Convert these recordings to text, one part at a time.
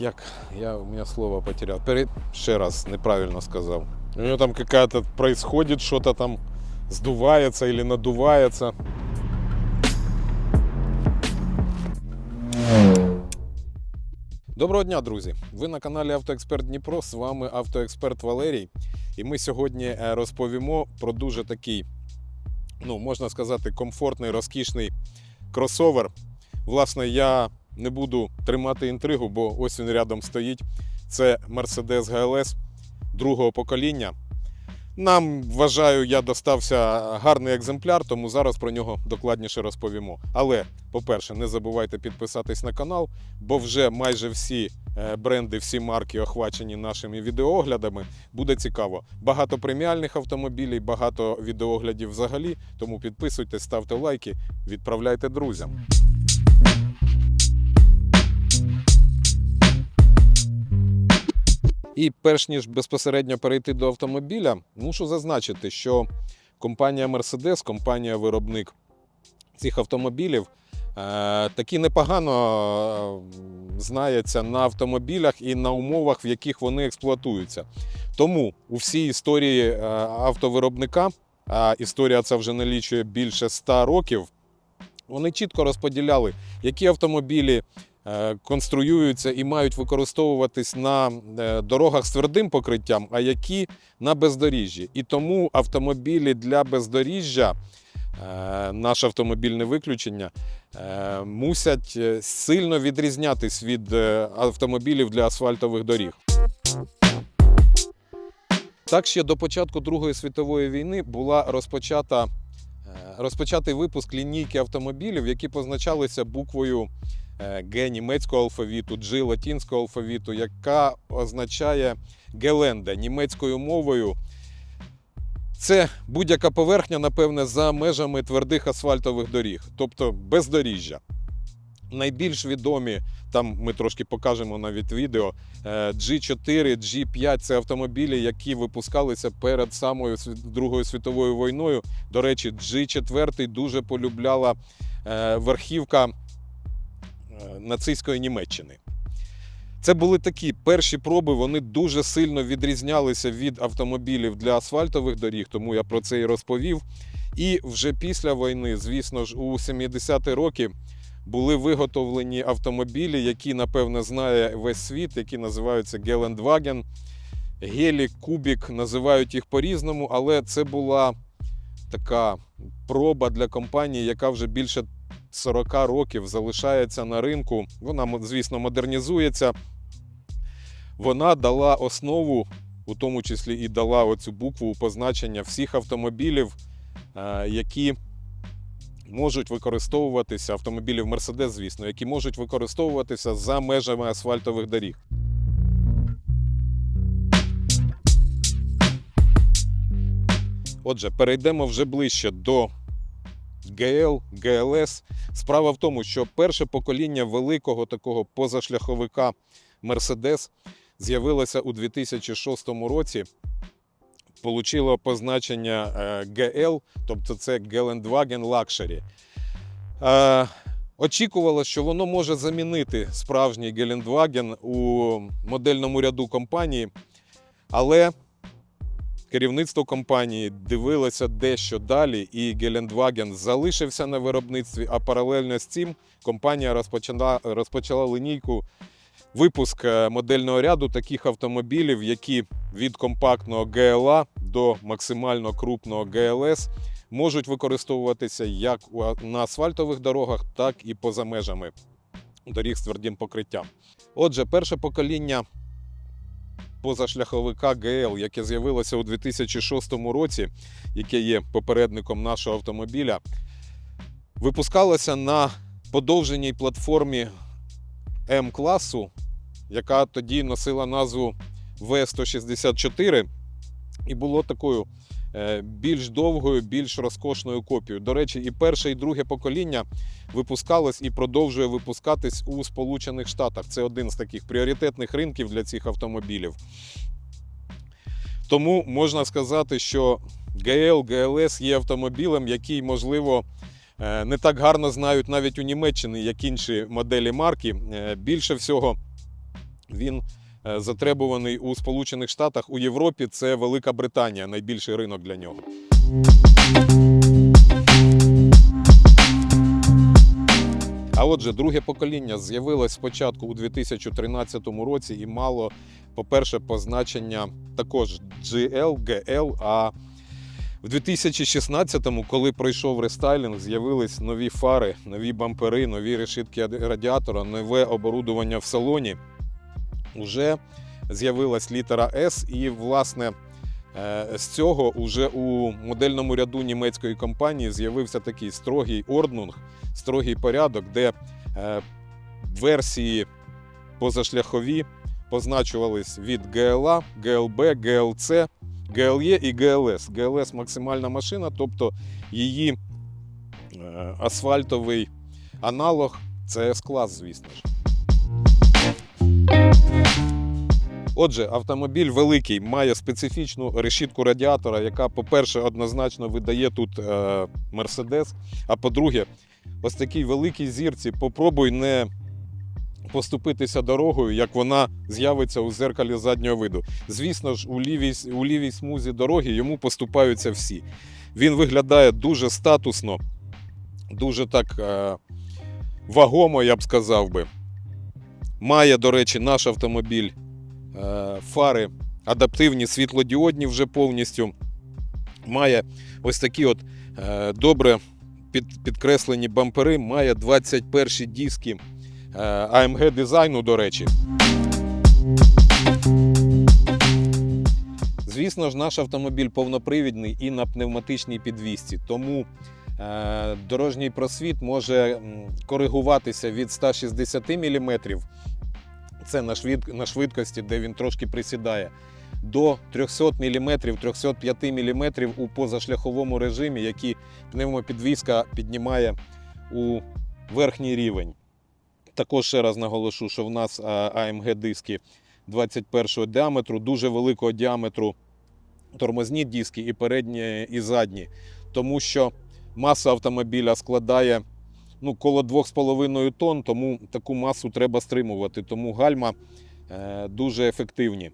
Як я у меня слово потерял. Перед ще раз неправильно сказал. У него там какая-то происходит что-то там сдувается или надувается. Доброго дня, друзі! Ви на каналі Автоексперт Дніпро. З вами автоексперт Валерій. І ми сьогодні е, розповімо про дуже такий, ну можна сказати, комфортний, розкішний кросовер. Власне, я не буду тримати інтригу, бо ось він рядом стоїть. Це Mercedes GLS другого покоління. Нам вважаю, я достався гарний екземпляр, тому зараз про нього докладніше розповімо. Але, по-перше, не забувайте підписатись на канал, бо вже майже всі е, бренди, всі марки охвачені нашими відеооглядами. Буде цікаво. Багато преміальних автомобілів, багато відеооглядів взагалі. Тому підписуйтесь, ставте лайки, відправляйте друзям. І перш ніж безпосередньо перейти до автомобіля, мушу зазначити, що компанія Mercedes, компанія-виробник цих автомобілів, е, таки непогано е, знається на автомобілях і на умовах, в яких вони експлуатуються. Тому у всій історії е, автовиробника, а історія ця вже налічує більше ста років, вони чітко розподіляли, які автомобілі конструюються і мають використовуватись на е, дорогах з твердим покриттям, а які на бездоріжжі. І тому автомобілі для бездоріжжя, е, наше автомобільне виключення, е, мусять е, сильно відрізнятись від е, автомобілів для асфальтових доріг. Так ще до початку Другої світової війни була розпочата, е, розпочатий випуск лінійки автомобілів, які позначалися буквою е, Г німецького алфавіту, G латинського алфавіту, яка означає геленда німецькою мовою. Це будь-яка поверхня, напевне, за межами твердих асфальтових доріг, тобто бездоріжжя. Найбільш відомі, там ми трошки покажемо навіть відео, е, G4, G5 це автомобілі, які випускалися перед самою Другою світовою війною. До речі, G4 дуже полюбляла е, верхівка е, нацистської Німеччини. Це були такі перші проби, вони дуже сильно відрізнялися від автомобілів для асфальтових доріг, тому я про це і розповів. І вже після війни, звісно ж, у 70-ті роки були виготовлені автомобілі, які, напевне, знає весь світ, які називаються Гелендваген, Гелік, Кубік, називають їх по-різному, але це була така проба для компанії, яка вже більше 40 років залишається на ринку. Вона, звісно, модернізується. Вона дала основу, у тому числі і дала оцю букву позначення всіх автомобілів, е, які можуть використовуватися, автомобілів Mercedes, звісно, які можуть використовуватися за межами асфальтових доріг. Отже, перейдемо вже ближче до GL, GLS. Справа в тому, що перше покоління великого такого позашляховика Mercedes з'явилося у 2006 році. Получило позначення е, GL, тобто це Geländewagen Luxury. Е, Очікувало, що воно може замінити справжній Geländewagen у модельному ряду компанії, але керівництво компанії дивилося дещо далі, і Geländewagen залишився на виробництві, а паралельно з цим компанія розпочала, розпочала лінійку випуск е, модельного ряду таких автомобілів, які від компактного GLA до максимально крупного GLS можуть використовуватися як на асфальтових дорогах, так і поза межами доріг з твердим покриттям. Отже, перше покоління позашляховика ГЛ, яке з'явилося у 2006 році, яке є попередником нашого автомобіля, випускалося на подовженій платформі М-класу, яка тоді носила назву В164 і було такою більш довгою, більш розкошною копією. До речі, і перше, і друге покоління випускалось і продовжує випускатись у Сполучених Штатах. Це один з таких пріоритетних ринків для цих автомобілів. Тому можна сказати, що GL, GLS є автомобілем, який, можливо, е, не так гарно знають навіть у Німеччині, як інші моделі марки. Е, Більше всього Він е, затребуваний у Сполучених Штатах, у Європі це Велика Британія, найбільший ринок для нього. А отже, друге покоління з'явилось спочатку у 2013 році і мало, по-перше, позначення також GL, GL, а в 2016-му, коли пройшов рестайлінг, з'явились нові фари, нові бампери, нові решітки радіатора, нове оборудування в салоні. Уже з'явилась літера S, і, власне, е, з цього уже у модельному ряду німецької компанії з'явився такий строгий орднунг, строгий порядок, де е, версії позашляхові позначувались від GLA, GLB, GLC, GLE і GLS. GLS максимальна машина, тобто її е, асфальтовий аналог це С-клас, звісно ж. Отже, автомобіль великий, має специфічну решітку радіатора, яка, по-перше, однозначно видає тут е, Мерседес. А по-друге, ось такій великій зірці попробуй не поступитися дорогою, як вона з'явиться у зеркалі заднього виду. Звісно ж, у лівій, у лівій смузі дороги йому поступаються всі. Він виглядає дуже статусно, дуже так е, вагомо, я б сказав би. Має, до речі, наш автомобіль е, фари адаптивні світлодіодні вже повністю. Має ось такі от е, добре підкреслені бампери, має 21 диски е, AMG дизайну, до речі. Звісно ж, наш автомобіль повнопривідний і на пневматичній підвісці, тому е, дорожній просвіт може коригуватися від 160 мм, це на, швидкості, де він трошки присідає, до 300 мм, 305 мм у позашляховому режимі, які пневмопідвізка піднімає у верхній рівень. Також ще раз наголошу, що в нас AMG диски 21-го діаметру, дуже великого діаметру тормозні диски і передні, і задні. Тому що маса автомобіля складає ну, коло 2,5 тонн, тому таку масу треба стримувати. Тому гальма е, дуже ефективні.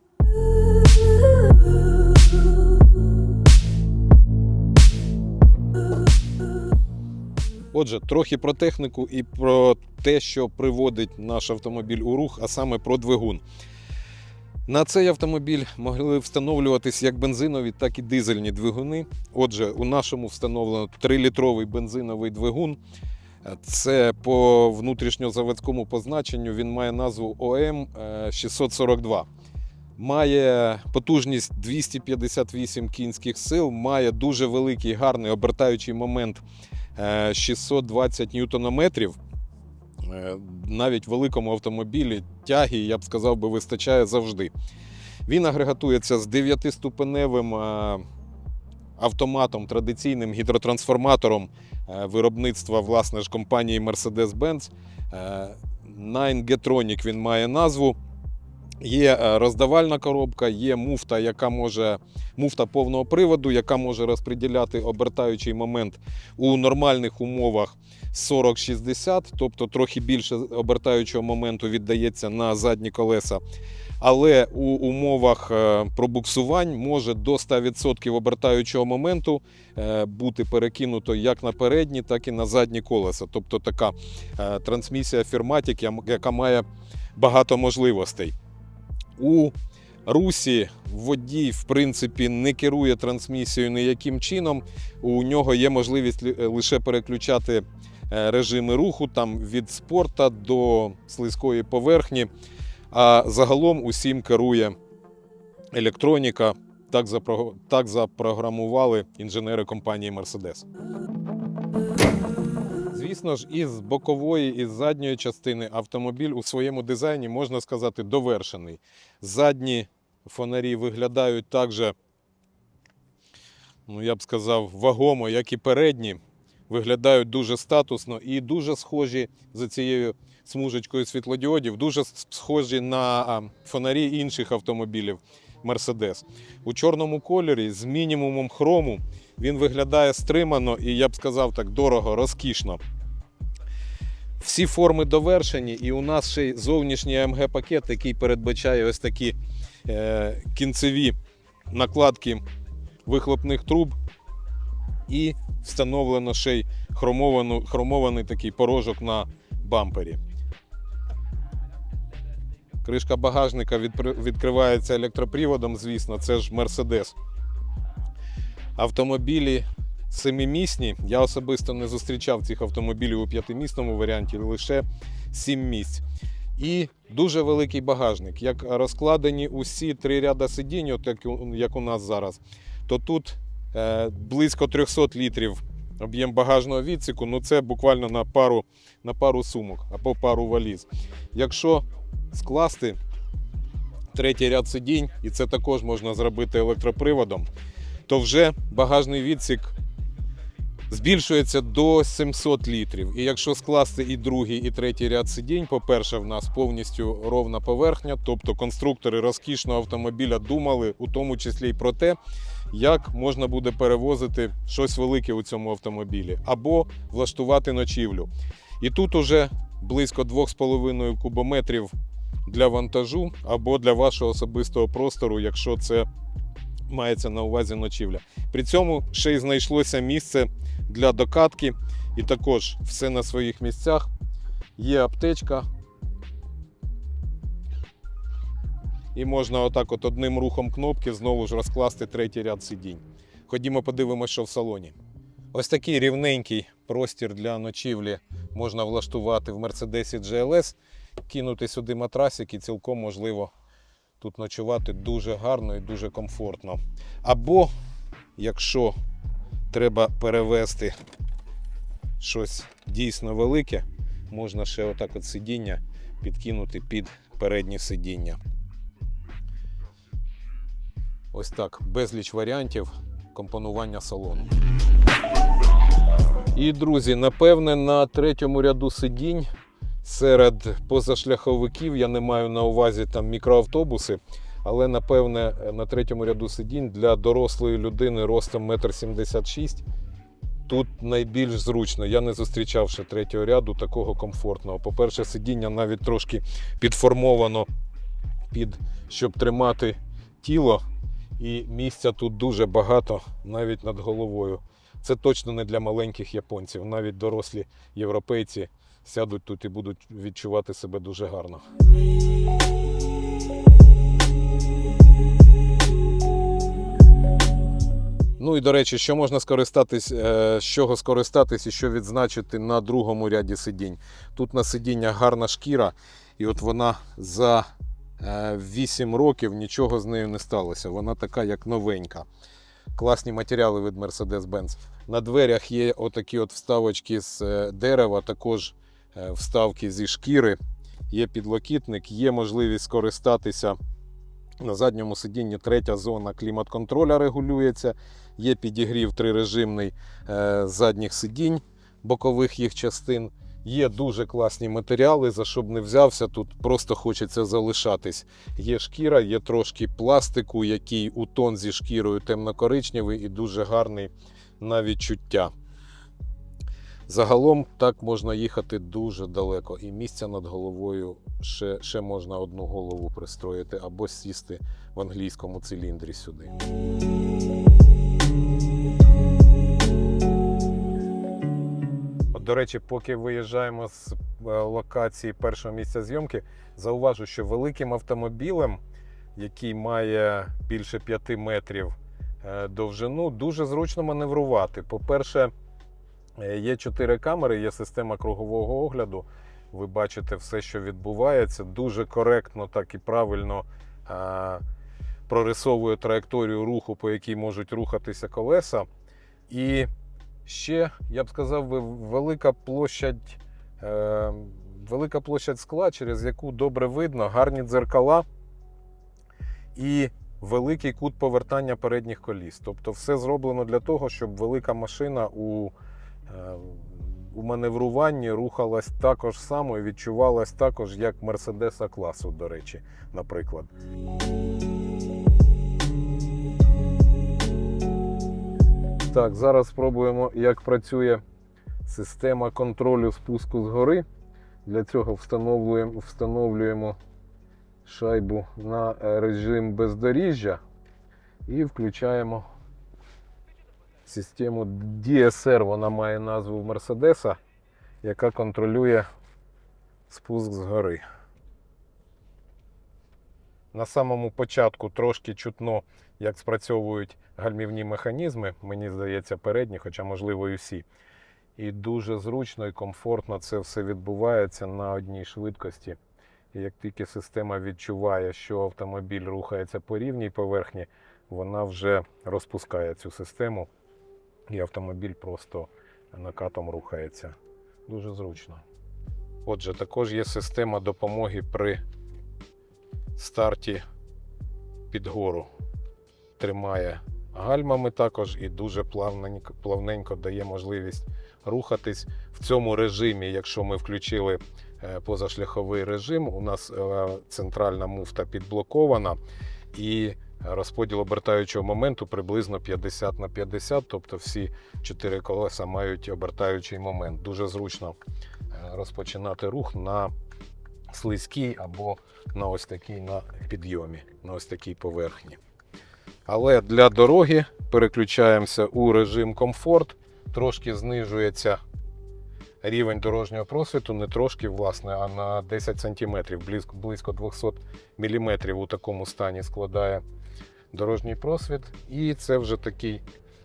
Отже, трохи про техніку і про те, що приводить наш автомобіль у рух, а саме про двигун. На цей автомобіль могли встановлюватись як бензинові, так і дизельні двигуни. Отже, у нашому встановлено 3-літровий бензиновий двигун. Це по внутрішньозаводському позначенню він має назву ОМ 642. Має потужність 258 кінських сил, має дуже великий гарний обертаючий момент е, 620 ньютонометрів. Е, Навіть великому автомобілі тяги, я б сказав, би, вистачає завжди. Він агрегатується з 9-ступеневим е, автоматом, традиційним гідротрансформатором е, виробництва власне ж компанії Mercedes-Benz. Nine Getronic він має назву. Є е, роздавальна коробка, є муфта, яка може муфта повного приводу, яка може розподіляти обертаючий момент у нормальних умовах 40-60, тобто трохи більше обертаючого моменту віддається на задні колеса. Але у умовах е, пробуксувань може до 100% обертаючого моменту е, бути перекинуто як на передні, так і на задні колеса. Тобто така трансмісія Firmatic, яка має багато можливостей. У Русі водій, в принципі, не керує трансмісією ніяким чином. У нього є можливість лише переключати е, режими руху там, від спорта до слизької поверхні. А загалом усім керує електроніка. Так запрограмували інженери компанії Mercedes. Звісно ж, із бокової і з задньої частини автомобіль у своєму дизайні, можна сказати, довершений. Задні фонарі виглядають так же, ну я б сказав, вагомо, як і передні. Виглядають дуже статусно і дуже схожі за цією смужечкою світлодіодів, дуже схожі на фонарі інших автомобілів Mercedes. У чорному кольорі з мінімумом хрому він виглядає стримано і, я б сказав так, дорого, розкішно. Всі форми довершені, і у нас ще й зовнішній AMG пакет, який передбачає ось такі е, кінцеві накладки вихлопних труб. І встановлено ще й хромовану, хромований такий порожок на бампері. Кришка багажника відкривається електроприводом, звісно, це ж Mercedes. Автомобілі семимісні. Я особисто не зустрічав цих автомобілів у п'ятимісному варіанті, лише сім місць. І дуже великий багажник. Як розкладені усі три ряда сидінь, от як, у- як у нас зараз, то тут е, близько 300 літрів об'єм багажного відсіку. Ну це буквально на пару, на пару сумок або пару валіз. Якщо скласти третій ряд сидінь, і це також можна зробити електроприводом, то вже багажний відсік збільшується до 700 літрів. І якщо скласти і другий, і третій ряд сидінь, по-перше, в нас повністю ровна поверхня, тобто конструктори розкішного автомобіля думали, у тому числі і про те, як можна буде перевозити щось велике у цьому автомобілі, або влаштувати ночівлю. І тут уже близько 2,5 кубометрів для вантажу або для вашого особистого простору, якщо це мається на увазі ночівля. При цьому ще й знайшлося місце для докатки, і також все на своїх місцях. Є аптечка. І можна отак от одним рухом кнопки знову ж розкласти третій ряд сидінь. Ходімо подивимося, що в салоні. Ось такий рівненький простір для ночівлі можна влаштувати в Mercedes GLS, кинути сюди матрасик і цілком можливо тут ночувати дуже гарно і дуже комфортно. Або, якщо треба перевезти щось дійсно велике, можна ще отак от сидіння підкинути під переднє сидіння. Ось так, безліч варіантів компонування салону. І, друзі, напевне, на третьому ряду сидінь серед позашляховиків я не маю на увазі там мікроавтобуси, але напевне на третьому ряду сидінь для дорослої людини ростом 1,76 м тут найбільш зручно. Я не зустрічав ще третього ряду такого комфортного. По-перше, сидіння навіть трошки підформовано під щоб тримати тіло, і місця тут дуже багато навіть над головою. Це точно не для маленьких японців. Навіть дорослі європейці сядуть тут і будуть відчувати себе дуже гарно. Ну і до речі, що можна скористатись, е, з чого скористатись і що відзначити на другому ряді сидінь. Тут на сидіння гарна шкіра, і от вона за 8 років нічого з нею не сталося. Вона така, як новенька. Класні матеріали від Mercedes-Benz. На дверях є отакі от вставочки з е, дерева, також е, вставки зі шкіри. Є підлокітник, є можливість скористатися на задньому сидінні. Третя зона клімат-контроля регулюється. Є підігрів трирежимний е, задніх сидінь, бокових їх частин. Є дуже класні матеріали, за що б не взявся, тут просто хочеться залишатись. Є шкіра, є трошки пластику, який у тон зі шкірою темно-коричневий і дуже гарний на відчуття. Загалом так можна їхати дуже далеко, і місця над головою ще, ще можна одну голову пристроїти або сісти в англійському циліндрі сюди. До речі, поки виїжджаємо з е, локації першого місця зйомки, зауважу, що великим автомобілем, який має більше 5 метрів е, довжину, дуже зручно маневрувати. По-перше, є 4 камери, є система кругового огляду. Ви бачите все, що відбувається. Дуже коректно, так і правильно е, прорисовує траєкторію руху, по якій можуть рухатися колеса. І ще, я б сказав, велика площадь, е, велика площадь скла, через яку добре видно, гарні дзеркала і великий кут повертання передніх коліс. Тобто все зроблено для того, щоб велика машина у, е, у маневруванні рухалась також само і відчувалась також, як Мерседеса класу, до речі, наприклад. Так, зараз спробуємо, як працює система контролю спуску згори. Для цього встановлюємо, встановлюємо шайбу на е, режим бездоріжжя і включаємо систему DSR. Вона має назву Мерседеса, яка контролює спуск з гори. На самому початку трошки чутно, як спрацьовують гальмівні механізми, мені здається, передні, хоча, можливо, і всі. І дуже зручно і комфортно це все відбувається на одній швидкості. І як тільки система відчуває, що автомобіль рухається по рівній поверхні, вона вже розпускає цю систему, і автомобіль просто накатом рухається. Дуже зручно. Отже, також є система допомоги при старті під гору. Тримає гальмами також і дуже плавненько, плавненько дає можливість рухатись в цьому режимі. Якщо ми включили е, позашляховий режим, у нас е, центральна муфта підблокована і розподіл обертаючого моменту приблизно 50 на 50, тобто всі чотири колеса мають обертаючий момент. Дуже зручно е, розпочинати рух на слизькій або на ось такій на підйомі, на ось такій поверхні. Але для дороги переключаємося у режим комфорт, трошки знижується рівень дорожнього просвіту, не трошки, власне, а на 10 см, близько, близько 200 мм у такому стані складає дорожній просвіт. І це вже такий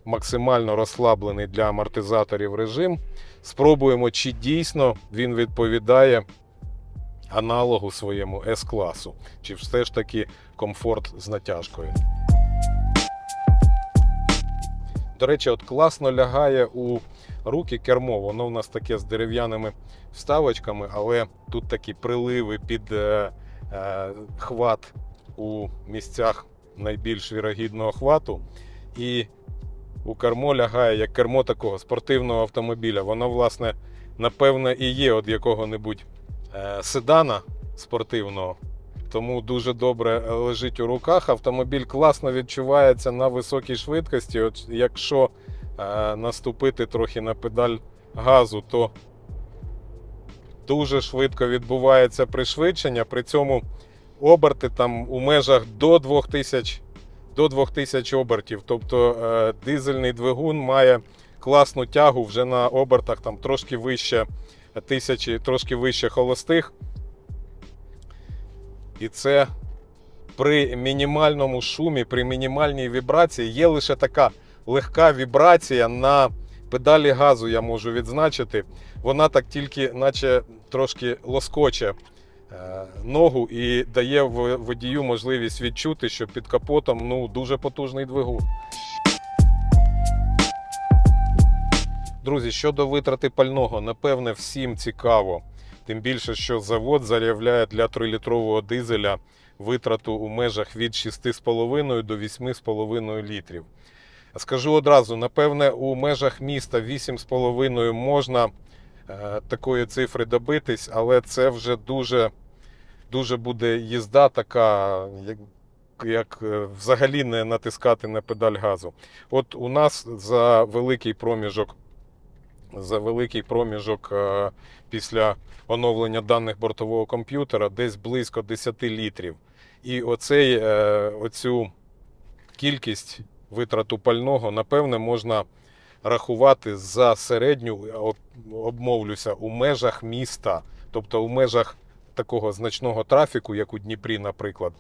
максимально розслаблений для амортизаторів режим. Спробуємо, чи дійсно він відповідає аналогу своєму S-класу, чи все ж таки комфорт з натяжкою. До речі, от класно лягає у руки кермо. Воно в нас таке з дерев'яними вставочками, але тут такі приливи під е, е, хват у місцях найбільш вірогідного хвату. І у кермо лягає як кермо такого спортивного автомобіля. Воно, власне, напевне, і є від якого-небудь е, седана спортивного. Тому дуже добре лежить у руках. Автомобіль класно відчувається на високій швидкості. От якщо наступити трохи на педаль газу, то дуже швидко відбувається пришвидшення. При цьому оберти там у межах до 2000, до 2000 обертів. Тобто е, дизельний двигун має класну тягу вже на обертах там трошки вище тисячі, трошки вище холостих. І це при мінімальному шумі, при мінімальній вібрації є лише така легка вібрація на педалі газу, я можу відзначити. Вона так тільки, наче трошки лоскоче е, ногу і дає водію можливість відчути, що під капотом ну, дуже потужний двигун. Друзі, щодо витрати пального, напевне, всім цікаво. Тим більше, що завод заявляє для 3-літрового дизеля витрату у межах від 6,5 до 8,5 літрів. Скажу одразу, напевне, у межах міста 8,5 можна е, такої цифри добитись, але це вже дуже, дуже буде їзда така, як, як е, взагалі не натискати на педаль газу. От у нас за великий проміжок за великий проміжок е, після оновлення даних бортового комп'ютера десь близько 10 літрів. І оцей, оцю кількість витрату пального, напевне, можна рахувати за середню, об- обмовлюся, у межах міста, тобто у межах такого значного трафіку, як у Дніпрі, наприклад.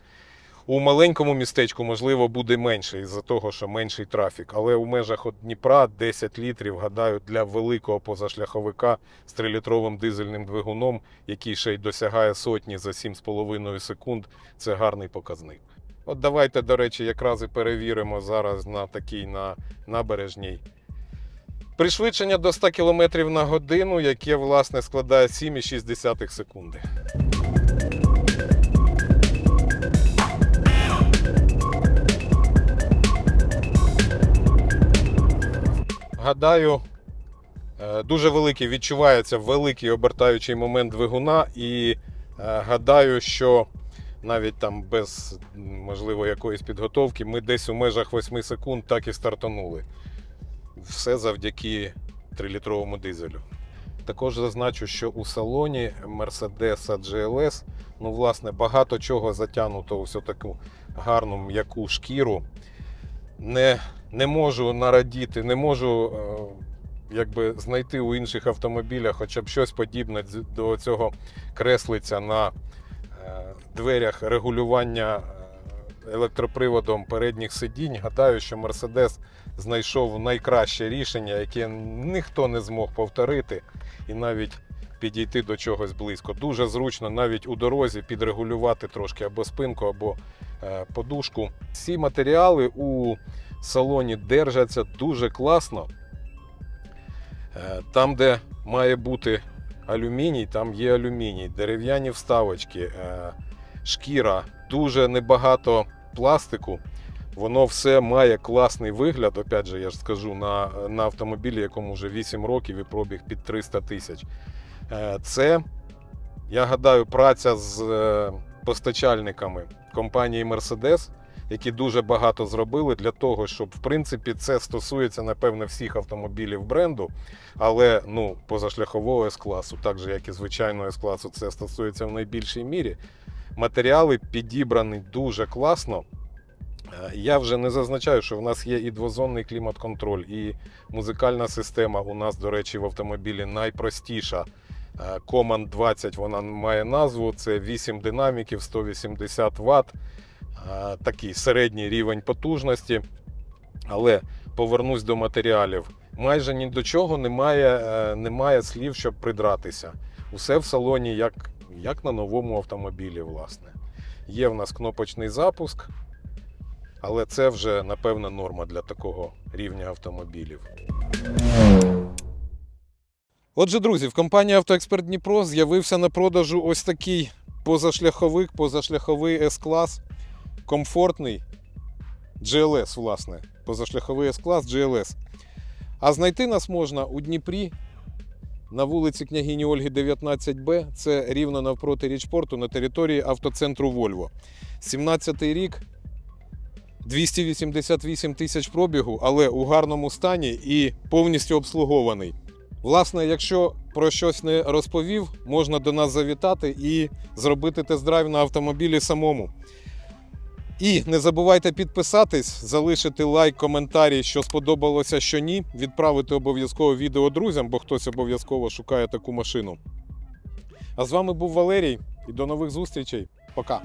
У маленькому містечку, можливо, буде менше із-за того, що менший трафік. Але у межах от Дніпра 10 літрів, гадаю, для великого позашляховика з 3-літровим дизельним двигуном, який ще й досягає сотні за 7,5 секунд, це гарний показник. От давайте, до речі, якраз і перевіримо зараз на такій на набережній. Пришвидшення до 100 км на годину, яке власне складає 7,6 секунди. Гадаю, е, дуже великий відчувається великий обертаючий момент двигуна, і е, гадаю, що навіть там без можливо якоїсь підготовки ми десь у межах 8 секунд так і стартанули. Все завдяки 3-літровому дизелю. Також зазначу, що у салоні Mercedes GLS, ну, власне, багато чого затягнуто у всю таку гарну м'яку шкіру. Не, не можу нарадіти, не можу е, якби, знайти у інших автомобілях хоча б щось подібне до цього креслиця на дверях регулювання е, електроприводом передніх сидінь. Гадаю, що Mercedes знайшов найкраще рішення, яке ніхто не змог повторити і навіть підійти до чогось близько. Дуже зручно навіть у дорозі підрегулювати трошки або спинку, або е, подушку. Всі матеріали у салоні держаться дуже класно. Е, Там, де має бути алюміній, там є алюміній, дерев'яні вставочки, е, шкіра, дуже небагато пластику. Воно все має класний вигляд. Опять же, я ж скажу, на, на автомобілі, якому вже 8 років і пробіг під 300 тисяч. Е, Це, я гадаю, праця з е, постачальниками компанії Mercedes, які дуже багато зробили для того, щоб в принципі це стосується, напевне, всіх автомобілів бренду, але ну, позашляхового С-класу, так же, як і звичайного С-класу, це стосується в найбільшій мірі. Матеріали підібрані дуже класно. Е, Я вже не зазначаю, що в нас є і двозонний клімат-контроль, і музикальна система у нас, до речі, в автомобілі найпростіша. Е, Command 20 вона має назву. Це 8 динаміків, 180 Вт. Такий середній рівень потужності. Але повернусь до матеріалів. Майже ні до чого немає, е, немає слів, щоб придратися. Усе в салоні, як, як на новому автомобілі, власне. Є в нас кнопочний запуск. Але це вже напевно норма для такого рівня автомобілів. Отже, друзі, в компанії Автоексперт Дніпро з'явився на продажу ось такий позашляховик, позашляховий С-клас, комфортний GLS, власне. Позашляховий С-клас GLS. А знайти нас можна у Дніпрі на вулиці княгині Ольги 19Б. Це рівно навпроти річпорту на території автоцентру Вольво. 17-й рік. 288 тисяч пробігу, але у гарному стані і повністю обслугований. Власне, якщо про щось не розповів, можна до нас завітати і зробити тест-драйв на автомобілі самому. І не забувайте підписатись, залишити лайк, коментарі, що сподобалося, що ні. Відправити обов'язково відео друзям, бо хтось обов'язково шукає таку машину. А з вами був Валерій і до нових зустрічей. Пока.